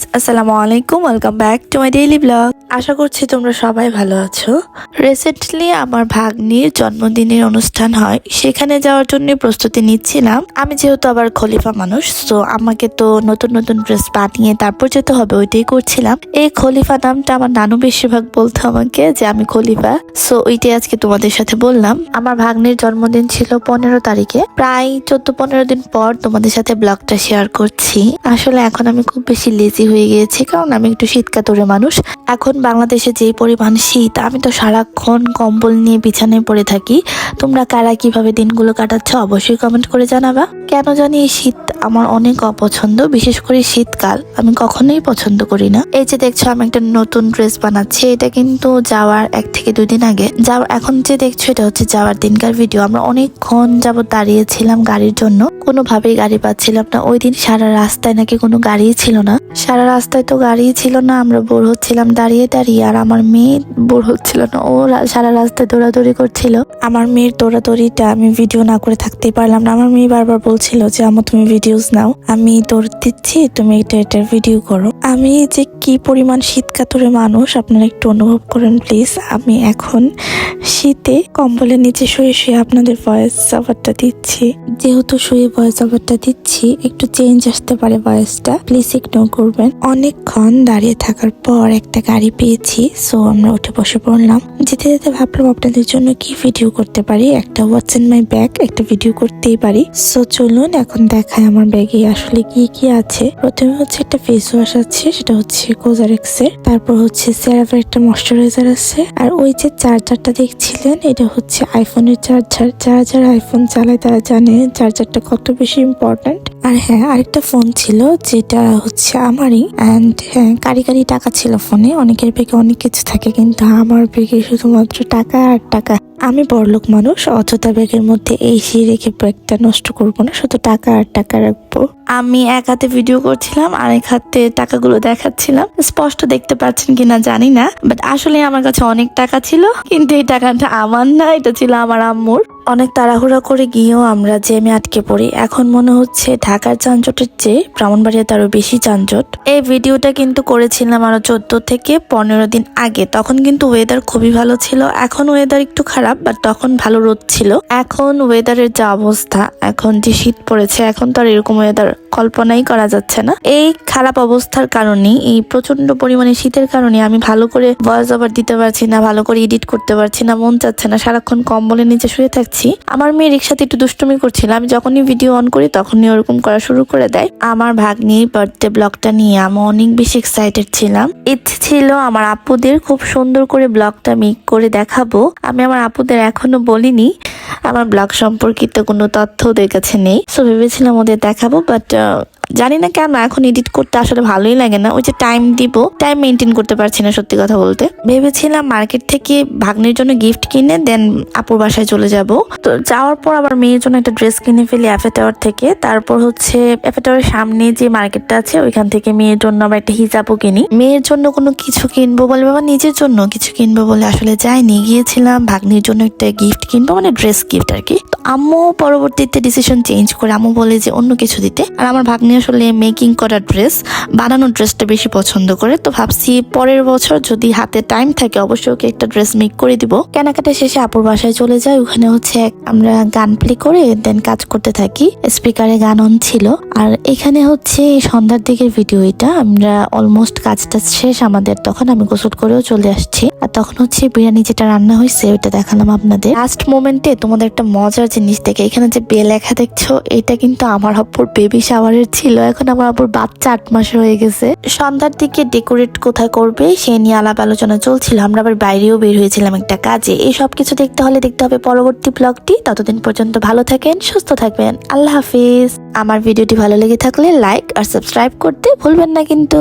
Guys আসসালামু আলাইকুম welcome back to my daily vlog আশা করছি তোমরা সবাই ভালো আছো। রিসেন্টলি আমার ভাগ্নির জন্মদিনের অনুষ্ঠান হয়, সেখানে যাওয়ার জন্য প্রস্তুতি নিচ্ছিলাম। আমি যেহেতু আবার খলিফা মানুষ তো আমাকে তো নতুন নতুন ড্রেস বানিয়ে তারপর যেতে হবে, ওইটাই করছিলাম। এই খলিফা নামটা আমার নানু বেশিরভাগ বলতো আমাকে যে আমি খলিফা সো ওইটাই আজকে তোমাদের সাথে বললাম। আমার ভাগ্নির জন্মদিন ছিল পনেরো তারিখে। প্রায় চোদ্দ পনেরো দিন পর তোমাদের সাথে ব্লগটা শেয়ার করছি। আসলে এখন আমি খুব বেশি লেজি হয়ে গিয়েছি, কারণ আমি একটু শীতকাতরে মানুষ। এখন বাংলাদেশে যে পরিমাণ শীত, আমি তো সারাক্ষণ কম্বল নিয়ে বিছানায় পড়ে থাকি। তোমরা কারা কীভাবে দিনগুলো কাটাচ্ছ অবশ্যই কমেন্ট করে জানাবা। কেন জানি এই শীত আমার অনেক অপছন্দ, বিশেষ করে শীতকাল। আমি কখনোই পছন্দ করি না। এই যে দেখছ, আমি একটা নতুন ড্রেস বানাচ্ছি। এটা কিন্তু যাওয়ার এক থেকে দুই দিন আগে। যাওয়ার, এখন যে দেখছ, এটা হচ্ছে যাওয়ার দিনকার ভিডিও আমরা অনেকক্ষণ যাবত দাঁড়িয়েছিলাম গাড়ির জন্য। কোনোভাবেই গাড়ি পাচ্ছিলাম না। ওই দিন সারা রাস্তায় নাকি কোনো গাড়িই ছিল না। সারা রাস্তায় তো গাড়িই ছিল না, আমরা বোর হচ্ছিলাম দাঁড়িয়ে দাঁড়িয়ে। আর আমার মেয়ে বোর হচ্ছিল না, ও সারা রাস্তায় দৌড়াদৌড়ি করছিল। আমার মেয়ের দৌড়াদৌড়িটা আমি ভিডিও না করে থাকতেই পারলাম না। আমার মেয়ে বারবার বলছিল যে আমা তুমি ভিডিওস নাও। আমি দৌড় দিচ্ছি, তুমি এটা এটার ভিডিও করো। আমি যে কি পরিমাণ শীতকাতরে মানুষ, আপনারা একটু অনুভব করেন প্লিজ আমি এখন শীতে কম্বলের নিচে শুয়ে শুয়ে আপনাদের ভয়েস ওভারটা দিচ্ছি। যেহেতু শুয়ে ভয়েস ওভারটা দিচ্ছি, একটু চেঞ্জ আসতে পারে ভয়েসটা প্লিজ ইগনোর করবেন। অনেকক্ষণ দাঁড়িয়ে থাকার পর একটা গাড়ি পেয়েছি সো আমরা উঠে বসে পড়লাম। যেতে যেতে ভাবলাম আপনাদের জন্য কি ভিডিও করতে পারি? একটা হোয়াটস ইন মাই ব্যাগ একটা ভিডিও করতেই পারি। সো চলুন, এখন দেখায় আমার ব্যাগে আসলে কি কি আছে। প্রথমে হচ্ছে একটা ফেস ওয়াশ আছে, সেটা হচ্ছে কোজারেক্সের তারপর হচ্ছে সেরাভের একটা ময়শ্চারাইজার আছে। আর ওই যে চার্জারটা দেখছিলেন, এটা হচ্ছে আইফোনের চার্জার যারা যারা আইফোন চালায়, তারা জানে চার্জারটা কত বেশি ইম্পর্ট্যান্ট আর হ্যাঁ আরেকটা ফোন ছিল, যেটা হচ্ছে আমারই। অ্যান্ড হ্যাঁ কারি কারি টাকা ছিল ফোনে অনেকের ব্যাগে অনেক কিছু থাকে, কিন্তু আমার ব্যাগে শুধুমাত্র টাকা আর টাকা। আমি বড়লোক মানুষ, অযথা ব্যাগের মধ্যে এই সেই রেখে ব্যাগটা নষ্ট করব না, শুধু টাকা আর টাকা রাখব। আমি এক হাতে ভিডিও করছিলাম আর এক হাতে টাকাগুলো দেখাচ্ছিলাম। স্পষ্ট দেখতে পাচ্ছেন কিনা জানি না বাট আসলে আমার কাছে অনেক টাকা ছিল, কিন্তু এই টাকাটা আমার না, এটা ছিল আমার আম্মুর। অনেক তাড়াহুড়া করে গিয়েও আমরা জ্যামে আটকে পড়ি। এখন মনে হচ্ছে ঢাকার যানজটের চেয়ে ব্রাহ্মণবাড়িয়াতে আরও বেশি যানজট। এই ভিডিওটা কিন্তু করেছিলাম আরও চোদ্দ থেকে পনেরো দিন আগে। তখন কিন্তু ওয়েদার খুবই ভালো ছিল। এখন ওয়েদার একটু খারাপ বাট তখন ভালো রোদ ছিল। এখন ওয়েদারের যা অবস্থা, এখন যে শীত পড়েছে, এখন তো আর এরকম ওয়েদার কল্পনাই করা যাচ্ছে না। এই খারাপ অবস্থার কারণে এই প্রচণ্ড পরিমাণে শীতের কারণে আমি ভালো করে ভয়েস ওভার দিতে পারছি না, ভালো করে এডিট করতে পারছি না, মন চাচ্ছে না, সারাক্ষণ কম্বলের নিচে শুয়ে থাকছি। আমার মেয়ে রিক্সাতে একটু দুষ্টুমি করছিল। আমি যখনই ভিডিও অন করি, তখনই ওরকম করা শুরু করে দেয়। আমার ভাগ্নির বার্থডে ব্লগটা নিয়ে আমি অনেক বেশি এক্সাইটেড ছিলাম। ইচ্ছে ছিল আমার আপুদের খুব সুন্দর করে ব্লগটা মেক করে দেখাবো। আমি আমার আপুদের এখনও বলিনি। আমার ব্লগ সম্পর্কিত কোনো তথ্য ওদের কাছে নেই। সো ভেবেছিলাম ওদের দেখাবো বাট জানি না কেন এখন এডিট করতে আসলে ভালোই লাগে না। ওই যে টাইম দিব টাইম মেনটেন করতে পারছি না সত্যি কথা বলতে। ভেবেছিলাম মার্কেট থেকে ভাগ্নের জন্য গিফট কিনে দেন আপুর বাসায় চলে যাব। তো যাওয়ার পর আবার মেয়ের জন্য একটা ড্রেস কিনে ফেলি অ্যাফে টাওয়ার থেকে। তারপর হচ্ছে অ্যাফে টাওয়ারের সামনে যে মার্কেটটা আছে, ওইখান থেকে মেয়ের জন্য আবার একটা হিজাবও কিনি। মেয়ের জন্য কোনো কিছু কিনবো বলে বাবা নিজের জন্য কিছু কিনবো বলে আসলে যাইনি। গিয়েছিলাম, ভাগ্নির জন্য একটা গিফট কিনবো মানে ড্রেস গিফট আর কি। তো আম্মু পরবর্তীতে ডিসিশন চেঞ্জ করে, আম্মু বলে যে অন্য কিছু দিতে। আর আমার ভাগ্নি আসলে মেকিং করা ড্রেস বানানো ড্রেসটা বেশি পছন্দ করে। তো ভাবছি পরের বছর যদি হাতে টাইম থাকে, অবশ্যই ওকে একটা ড্রেস মেক করে দিব। কেনাকাটা শেষে আপুর বাসায় চলে যাই। ওখানে হচ্ছে আমরা গান প্লে করে দেন কাজ করতে থাকি। স্পিকারে গান অন ছিল। আর এখানে হচ্ছে সন্ধ্যার দিকের ভিডিও এটা। আমরা অলমোস্ট কাজটা শেষ, আমাদের তখন আমি গোসল করেও চলে আসছি। আর তখন হচ্ছে বিরিয়ানি যেটা রান্না হয়েছে, ওইটা দেখালাম আপনাদের। লাস্ট মোমেন্টে তোমাদের একটা মজার জিনিস দেখে, এখানে যে বে লেখা দেখছ, এটা কিন্তু আমার আপুর বেবি শাওয়ারের ছিল। এখন আমার আবার বাচ্চা আট মাস হয়ে গেছে। সন্ধ্যার দিকে ডেকোরেট কোথায় করবে সে নিয়ে আলাপ আলোচনা চলছিল। আমরা আবার বাইরেও বের হয়েছিলাম একটা কাজে। এই সব কিছু দেখতে হলে দেখতে হবে পরবর্তী ব্লগটি ততদিন পর্যন্ত ভালো থাকেন, সুস্থ থাকবেন। আল্লাহ হাফিজ। আমার ভিডিওটি ভালো লেগে থাকলে লাইক আর সাবস্ক্রাইব করতে ভুলবেন না কিন্তু।